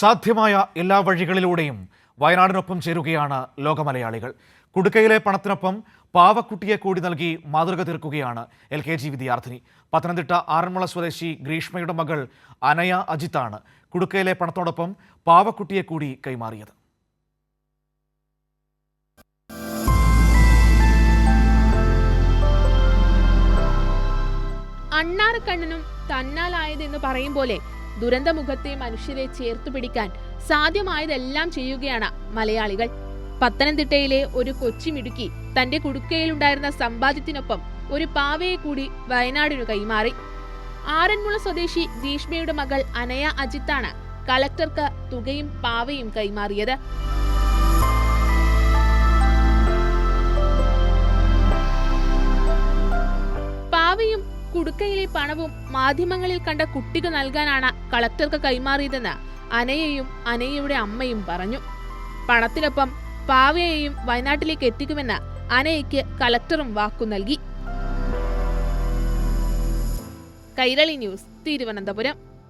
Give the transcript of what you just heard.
സാധ്യമായ എല്ലാ വഴികളിലൂടെയും വയനാടിനൊപ്പം ചേരുകയാണ് ലോകമലയാളികൾ. കുടുക്കയിലെ പണത്തിനൊപ്പം പാവക്കുട്ടിയെ കൂടി നൽകി മാതൃക തീർക്കുകയാണ് എൽ കെ ജി വിദ്യാർത്ഥിനി. പത്തനംതിട്ട ആറന്മുള സ്വദേശി ഗ്രീഷ്മയുടെ മകൾ അനയ അജിത്താണ് കുടുക്കയിലെ പണത്തോടൊപ്പം പാവക്കുട്ടിയെ കൂടി കൈമാറിയത്. അണ്ണാറക്കണ്ണനും തന്നാലായതെന്ന് പറയും പോലെ ദുരന്തമുഖത്തെ മനുഷ്യരെ ചേർത്തുപിടിക്കാൻ സാധ്യമായതെല്ലാം ചെയ്യുകയാണ് മലയാളികൾ. പത്തനംതിട്ടയിലെ ഒരു കൊച്ചിമിടുക്കി തന്റെ കുടുക്കയിലുണ്ടായിരുന്ന സമ്പാദ്യത്തിനൊപ്പം ഒരു പാവയെ കൂടി വയനാടിനു കൈമാറി. ആറന്മുള സ്വദേശി ഗ്രീഷ്മയുടെ മകൾ അനയ അജിത്താണ് കളക്ടർക്ക് തുകയും പാവയും കൈമാറിയത്. കുടുക്കയിലെ പണവും മാധ്യമങ്ങളിൽ കണ്ട കുട്ടികൾ നൽകാനാണ് കളക്ടർക്ക് കൈമാറിയതെന്ന് അനയയും അനയയുടെ അമ്മയും പറഞ്ഞു. പണത്തിനൊപ്പം പാവയെയും വയനാട്ടിലേക്ക് എത്തിക്കുമെന്ന് അനയയ്ക്ക് കളക്ടറും വാക്കു നൽകി. കൈരളി ന്യൂസ് തിരുവനന്തപുരം.